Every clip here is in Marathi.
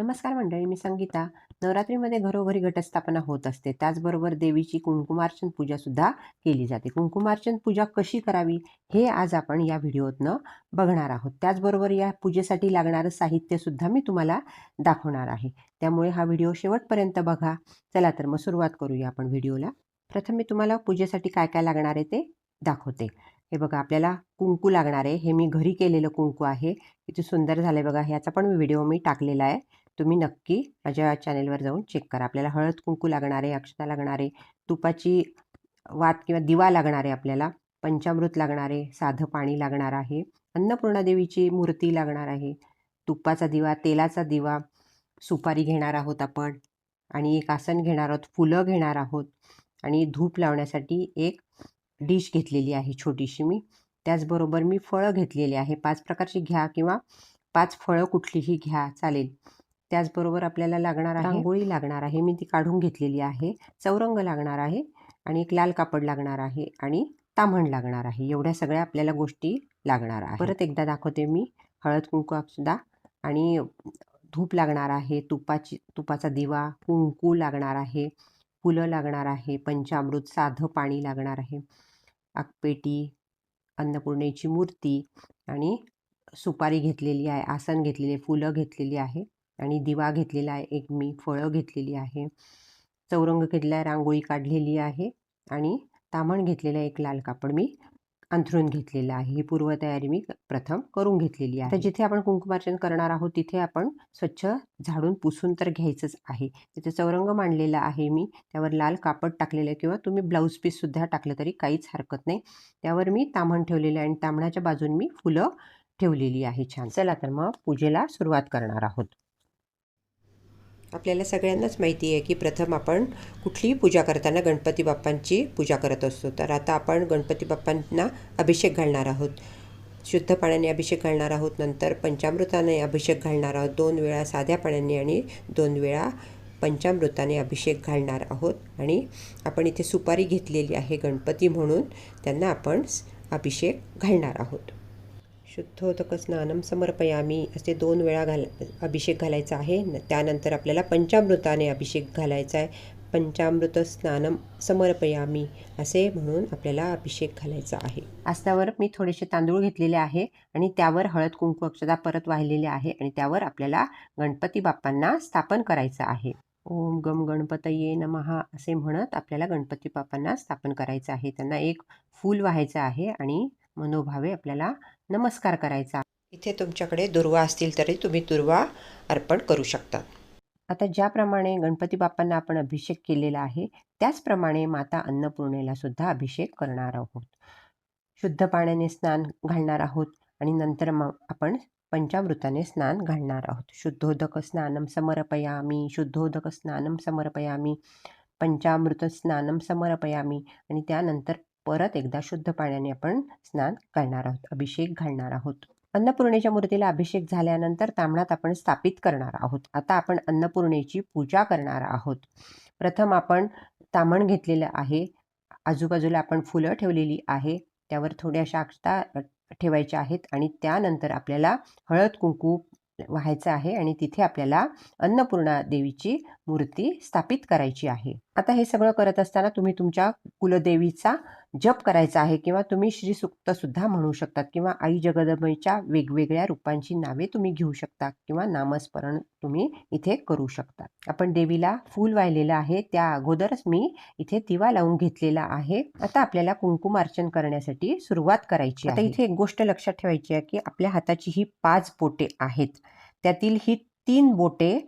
नमस्कार मंडळी मी संगीता. नवरात्रीमध्ये घरोघरी घटस्थापना होत असते. त्याचबरोबर देवीची कुंकुमार्चन पूजासुद्धा केली जाते. कुंकुमार्चन पूजा कशी करावी हे आज आपण या व्हिडिओतनं बघणार आहोत. त्याचबरोबर या पूजेसाठी लागणारं साहित्यसुद्धा मी तुम्हाला दाखवणार आहे. त्यामुळे हा व्हिडिओ शेवटपर्यंत बघा. चला तर मग सुरुवात करूया आपण व्हिडिओला. प्रथम मी तुम्हाला पूजेसाठी काय काय लागणार आहे ते दाखवते. हे बघा आपल्याला कुंकू लागणार आहे. हे मी घरी केलेलं कुंकू आहे. किती सुंदर झालं आहे बघा. ह्याचा पण व्हिडिओ मी टाकलेला आहे. तुम्ही नक्की माझ्या चॅनेलवर जाऊन चेक करा. आपल्याला हळद कुंकू लागणार आहे अक्षता लागणार आहे तुपाची वात किंवा दिवा लागणार आहे आपल्याला पंचामृत लागणार आहे साधं पाणी लागणार आहे अन्नपूर्णा देवीची मूर्ती लागणार आहे तुपाचा दिवा तेलाचा दिवा सुपारी घेणार आहोत आपण आणि एक आसन घेणार आहोत फुलं घेणार आहोत आणि धूप लावण्यासाठी एक डिश घेतलेली आहे छोटीशी मी. त्याचबरोबर मी फळं घेतलेली आहे. पाच प्रकारची घ्या किंवा पाच फळं कुठलीही घ्या चालेल. त्याचबरोबर आपल्याला लागणार आहे रांगोळी लागणार आहे. मी ती काढून घेतलेली आहे. चौरंग लागणार आहे आणि एक लाल कापड लागणार आहे आणि ताम्हण लागणार आहे. एवढ्या सगळ्या आपल्याला गोष्टी लागणार आहे परत एकदा दाखवते मी. हळद कुंकूसुद्धा आणि धूप लागणार आहे. तुपाची तुपाचा दिवा कुंकू लागणार आहे. फुलं लागणार आहे. पंचामृत साधं पाणी लागणार आहे. आकपेटी अन्नपूर्णेची मूर्ती आणि सुपारी घेतलेली आहे आसन घेतलेली आहे फुलं घेतलेली आहे. आणि दिवा घेतलेला आहे एक मी फळं घेतलेली आहे. चौरंग घेतला आहे रांगोळी काढलेली आहे आणि तामण घेतलेलं एक लाल कापड मी अंथरून घेतलेलं आहे. ही पूर्वतयारी मी प्रथम करून घेतलेली आहे. तर जिथे आपण कुंकुमार्चन करणार आहोत तिथे आपण स्वच्छ झाडून पुसून तर घ्यायचंच आहे. तिथे चौरंग मांडलेला आहे मी त्यावर लाल कापड टाकलेलं आहे किंवा तुम्ही ब्लाऊज पीससुद्धा टाकलं तरी काहीच हरकत नाही. त्यावर मी तामण ठेवलेलं आहे आणि तामणाच्या बाजून मी फुलं ठेवलेली आहे छान. चला तर मग पूजेला सुरुवात करणार आहोत. आपल्याला सगळ्यांनाच माहिती आहे की प्रथम आपण कुठलीही पूजा करताना गणपती बाप्पांची पूजा करत असतो. तर आता आपण गणपती बाप्पांना अभिषेक घालणार आहोत. शुद्ध पाण्याने अभिषेक घालणार आहोत. नंतर पंचामृताने अभिषेक घालणार आहोत. दोन वेळा साध्या पाण्याने आणि दोन वेळा पंचामृताने अभिषेक घालणार आहोत. आणि आपण इथे सुपारी घेतलेली आहे गणपती म्हणून. त्यांना आपण अभिषेक घालणार आहोत. शुद्धोदक स्नानम समर्पयामी असे दोन वेळा घाल अभिषेक घालायचा आहे. त्यानंतर आपल्याला पंचामृताने अभिषेक घालायचा आहे. पंचामृत स्नानम समर्पयामी असे म्हणून आपल्याला अभिषेक घालायचा आहे. आस्तावर मी थोडेसे तांदूळ घेतलेले आहे आणि त्यावर हळद कुंकू अक्षदा परत वाहिलेले आहे आणि त्यावर आपल्याला गणपती बाप्पांना स्थापन करायचं आहे. ओम गम गणपतये नमहा असे म्हणत आपल्याला गणपती बाप्पांना स्थापन करायचं आहे. त्यांना एक फूल व्हायचं आहे आणि मनोभावे आपल्याला नमस्कार करायचा. इथे तुमच्याकडे दुर्वा असतील तरी तुम्ही दुर्वा अर्पण करू शकता. आता ज्याप्रमाणे गणपती बाप्पांना आपण अभिषेक केलेला आहे त्याचप्रमाणे माता अन्नपूर्णेला सुद्धा अभिषेक करणार आहोत. शुद्ध पाण्याने स्नान घालणार आहोत आणि नंतर मग आपण पंचामृताने स्नान घालणार आहोत. शुद्धोदक स्नानम समर्पयामी शुद्धोदक स्नानम समर्पयामी पंचामृत स्नानम समर्पयामी आणि त्यानंतर परत एकदा शुद्ध पाण्याने आपण स्नान करणार आहोत अभिषेक घालणार आहोत. अन्नपूर्णेच्या मूर्तीला अभिषेक झाल्यानंतर तांबणात आपण स्थापित करणार आहोत. आता आपण अन्नपूर्णेची पूजा करणार आहोत. प्रथम आपण तामण घेतलेलं आहे. आजूबाजूला आपण फुलं ठेवलेली आहे. त्यावर थोड्याशा अक्षता ठेवायच्या आहेत आणि त्यानंतर आपल्याला हळद कुंकू व्हायचं आहे आणि तिथे आपल्याला अन्नपूर्णा देवीची मूर्ती स्थापित करायची आहे. आता हे सगळं करत असताना तुम्ही तुमच्या कुलदेवीचा जप करायचा आहे किंवा तुम्ही श्रीसुक्त सुद्धा म्हणू शकतात किंवा आई जगदंबेच्या वेगवेगळ्या रूपांची नावे तुम्ही घेऊ शकता किंवा नामस्मरण तुम्ही इथे करू शकता. आपण देवीला फूल वाहिलेलं आहे त्या अगोदरच मी इथे दिवा लावून घेतलेला आहे. आता आपल्याला कुंकुमार्चन करण्यासाठी सुरुवात करायची आता इथे एक गोष्ट लक्षात ठेवायची आहे की आपल्या हाताची ही पाच बोटे आहेत. त्यातील ही तीन बोटे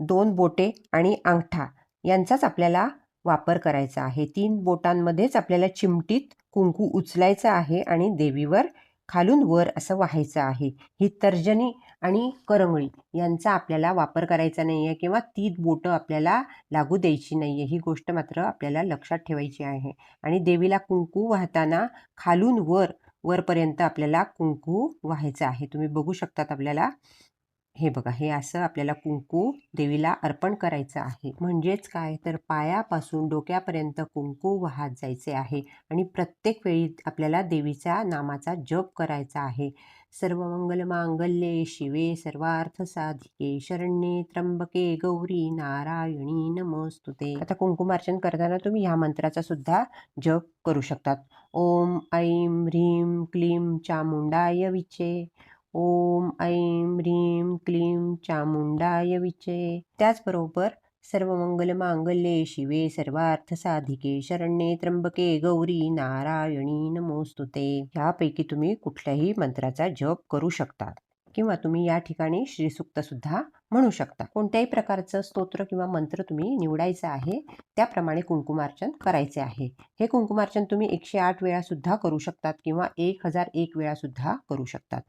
दोन बोटे आणि अंगठा यांचाच आपल्याला वापर करायचा आहे. तीन बोटांमध्येच आपल्याला चिमटीत कुंकू उचलायचं आहे आणि देवीवर खालून वर असं व्हायचं आहे. ही तर्जनी आणि करंगळी यांचा आपल्याला वापर करायचा नाही आहे किंवा ती बोटं आपल्याला लागू द्यायची नाही आहे ही गोष्ट मात्र आपल्याला लक्षात ठेवायची आहे. आणि देवीला कुंकू वाहताना खालून वर वरपर्यंत आपल्याला कुंकू व्हायचं आहे. तुम्ही बघू शकतात आपल्याला हे बघा हे असं आपल्याला कुंकू देवीला अर्पण करायचं आहे. म्हणजेच काय? तर पायापासून डोक्यापर्यंत कुंकू वाहत जायचे आहे आणि प्रत्येक वेळी आपल्याला देवीच्या नामाचा जप करायचा आहे. सर्व मंगल मांगल्ये शिवे सर्वार्थसाधिके शरण्ये त्र्यंबके गौरी नारायणी नमोस्तुते. आता कुंकुमार्चन करताना तुम्ही ह्या मंत्राचा सुद्धा जप करू शकतात. ओम ऐं ह्रीं क्लीं चामुंडाय विचे ओम ऐं ह्रीं क्लीं चामुंडाय विचे। त्याचबरोबर सर्वमंगलमांगल्ये शिवे सर्वार्थसाधिके शरण्ये त्र्यंबके गौरी नारायणी नमोस्तुते ह्यापैकी तुम्ही कुठल्याही मंत्राचा जप करू शकता किंवा तुम्ही या ठिकाणी श्रीसुक्त सुद्धा म्हणू शकता. कोणत्याही प्रकारचं स्तोत्र किंवा मंत्र तुम्ही निवडायचं आहे त्याप्रमाणे कुंकुमार्चन करायचे आहे. हे कुंकुमार्चन तुम्ही एकशे आठ वेळा सुद्धा करू शकतात किंवा एक हजार एक वेळा सुद्धा करू शकतात.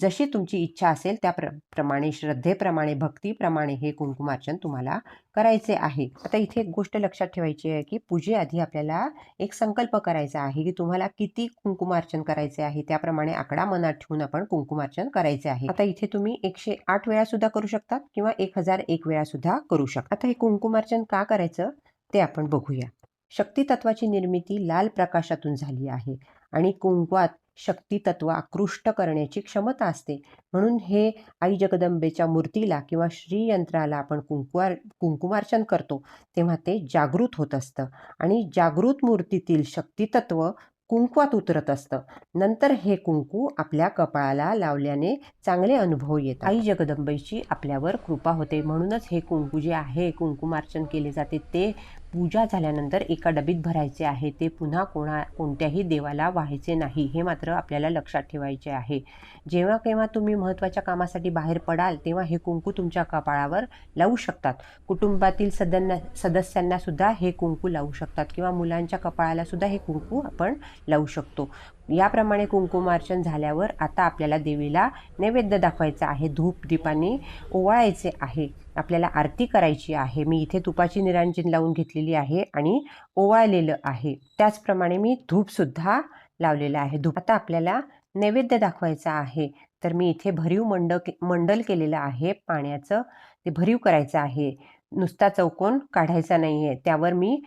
जशी तुमची इच्छा असेल त्या प्र प्रमाणे श्रद्धेप्रमाणे भक्तीप्रमाणे हे कुंकुमार्चन तुम्हाला करायचे आहे. आता इथे एक गोष्ट लक्षात ठेवायची आहे की पूजेआधी आपल्याला एक संकल्प करायचा आहे की तुम्हाला किती कुंकुमार्चन करायचे आहे त्याप्रमाणे आकडा मनात ठेवून आपण कुंकुमार्चन करायचे आहे. आता इथे तुम्ही एकशे आठ वेळा सुद्धा करू शकतात किंवा एक हजार एक वेळा सुद्धा करू शकता. आता हे कुंकुमार्चन का करायचं? ते आपण बघूया. शक्ती तत्वाची निर्मिती लाल प्रकाशातून झाली आहे आणि कुंकवात शक्ती तत्व आकृष्ट करण्याची क्षमता असते. म्हणून हे आई जगदंबेच्या मूर्तीला किंवा श्रीयंत्राला आपण कुंकुवार कुंकुमार्चन करतो तेव्हा ते जागृत होत असतं. आणि जागृत मूर्तीतील शक्तितत्व कुंकवात उतरत असतं. नंतर हे कुंकू आपल्या कपाळाला लावल्याने चांगले अनुभव येतात. आई जगदंबईची आपल्यावर कृपा होते. म्हणूनच हे कुंकू जे आहे कुंकुमार्चन केले जाते ते पूजा झाल्यानंतर एका डबीत भरायचे आहे. ते पुन्हा कोणा कोणत्याही देवाला व्हायचे नाही हे मात्र आपल्याला लक्षात ठेवायचे आहे. जेव्हा केव्हा तुम्ही महत्त्वाच्या कामासाठी बाहेर पडाल तेव्हा हे कुंकू तुमच्या कपाळावर लावू शकतात. कुटुंबातील सदन्या सदस्यांनासुद्धा हे कुंकू लावू शकतात किंवा मुलांच्या कपाळालासुद्धा हे कुंकू आपण लावू शकतो. याप्रमाणे कुंकुमार्चन झाल्यावर आता आपल्याला देवीला नैवेद्य दाखवायचा आहे धूप दीपाने ओवाळायचे आहे. आपल्याला आरती करायची आहे. मी इथे तुपाची निरांजन लावून घेतलेली आहे आणि ओवाळलेलं आहे. त्याचप्रमाणे मी धूपसुद्धा लावलेलं आहे. धूप आता आपल्याला नैवेद्य दाखवायचा आहे. तर मी इथे भरीव मंड मंडल केलेलं आहे. पाण्याचं ते भरीव करायचं आहे. नुसता चौकोन काढायचा नाही आहे त्यावर मी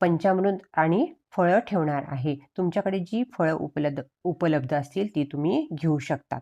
पंचामृत आणि फळं ठेवणार आहे. तुमच्याकडे जी फळं उपलब्ध उपलब्ध असतील ती तुम्ही घेऊ शकतात.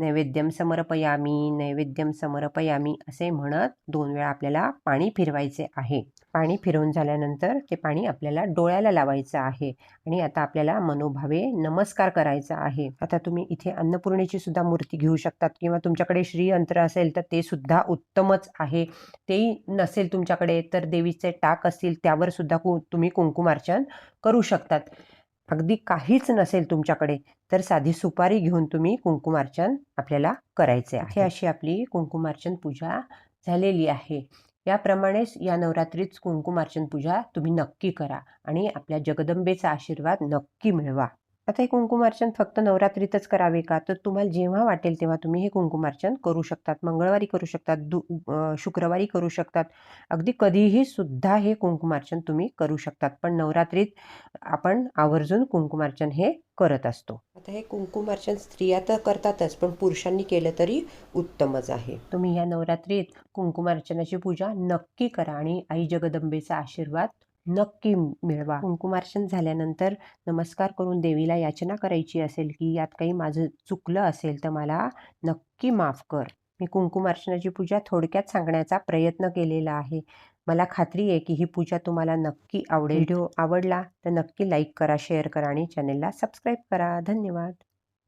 नैवेद्यम समर्पयामी नैवेद्यम समर्पयामी असे म्हणत दोन वेळा आपल्याला पाणी फिरवायचे आहे. पाणी फिरवून झाल्यानंतर ते पाणी आपल्याला डोळ्याला लावायचं आहे आणि आता आपल्याला मनोभावे नमस्कार करायचा आहे. आता तुम्ही इथे अन्नपूर्णेची सुद्धा मूर्ती घेऊ शकतात किंवा तुमच्याकडे श्रीयंत्र असेल तर ते सुद्धा उत्तमच आहे. तेही नसेल तुमच्याकडे तर देवीचे टाक असतील त्यावर सुद्धा कु तुम्ही कुंकुमार्चन करू शकतात. अगदी काहीच नसेल तुमच्याकडे तर साधी सुपारी घेऊन तुम्ही कुंकुमार्चन आपल्याला करायचे आहे. अशी आपली कुंकुमार्चन पूजा झालेली आहे. याप्रमाणेच या नवरात्रीत कुंकुमार्चन पूजा तुम्ही नक्की करा आणि आपल्या जगदंबेचा आशीर्वाद नक्की मिळवा. आता हे कुंकुमार्चन फक्त नवरात्रीतच करावे का? तर तुम्हाला जेव्हा वाटेल तेव्हा तुम्ही हे कुंकुमार्चन करू शकतात. मंगळवारी करू शकतात दु शुक्रवारी करू शकतात. अगदी कधीही सुद्धा हे कुंकुमार्चन तुम्ही करू शकतात. पण नवरात्रीत आपण आवर्जून कुंकुमार्चन हे करत असतो. आता हे कुंकुमार्चन स्त्रिया तर करतातच पण पुरुषांनी केलं तरी उत्तमच आहे. तुम्ही या नवरात्रीत कुंकुमार्चनाची पूजा नक्की करा आणि आई जगदंबेचा आशीर्वाद नक्की मिळवा. कुंकुमार्चन झाल्यानंतर नमस्कार करून देवीला याचना करायची असेल की यात काही माझं चुकलं असेल तर मला नक्की माफ कर. मी कुंकुमार्चनाची पूजा थोडक्यात सांगण्याचा प्रयत्न केलेला आहे. मला खात्री आहे की ही पूजा तुम्हाला नक्की आवडेल. व्हिडिओ आवडला तर नक्की लाईक करा शेअर करा आणि चॅनेलला सबस्क्राईब करा. धन्यवाद.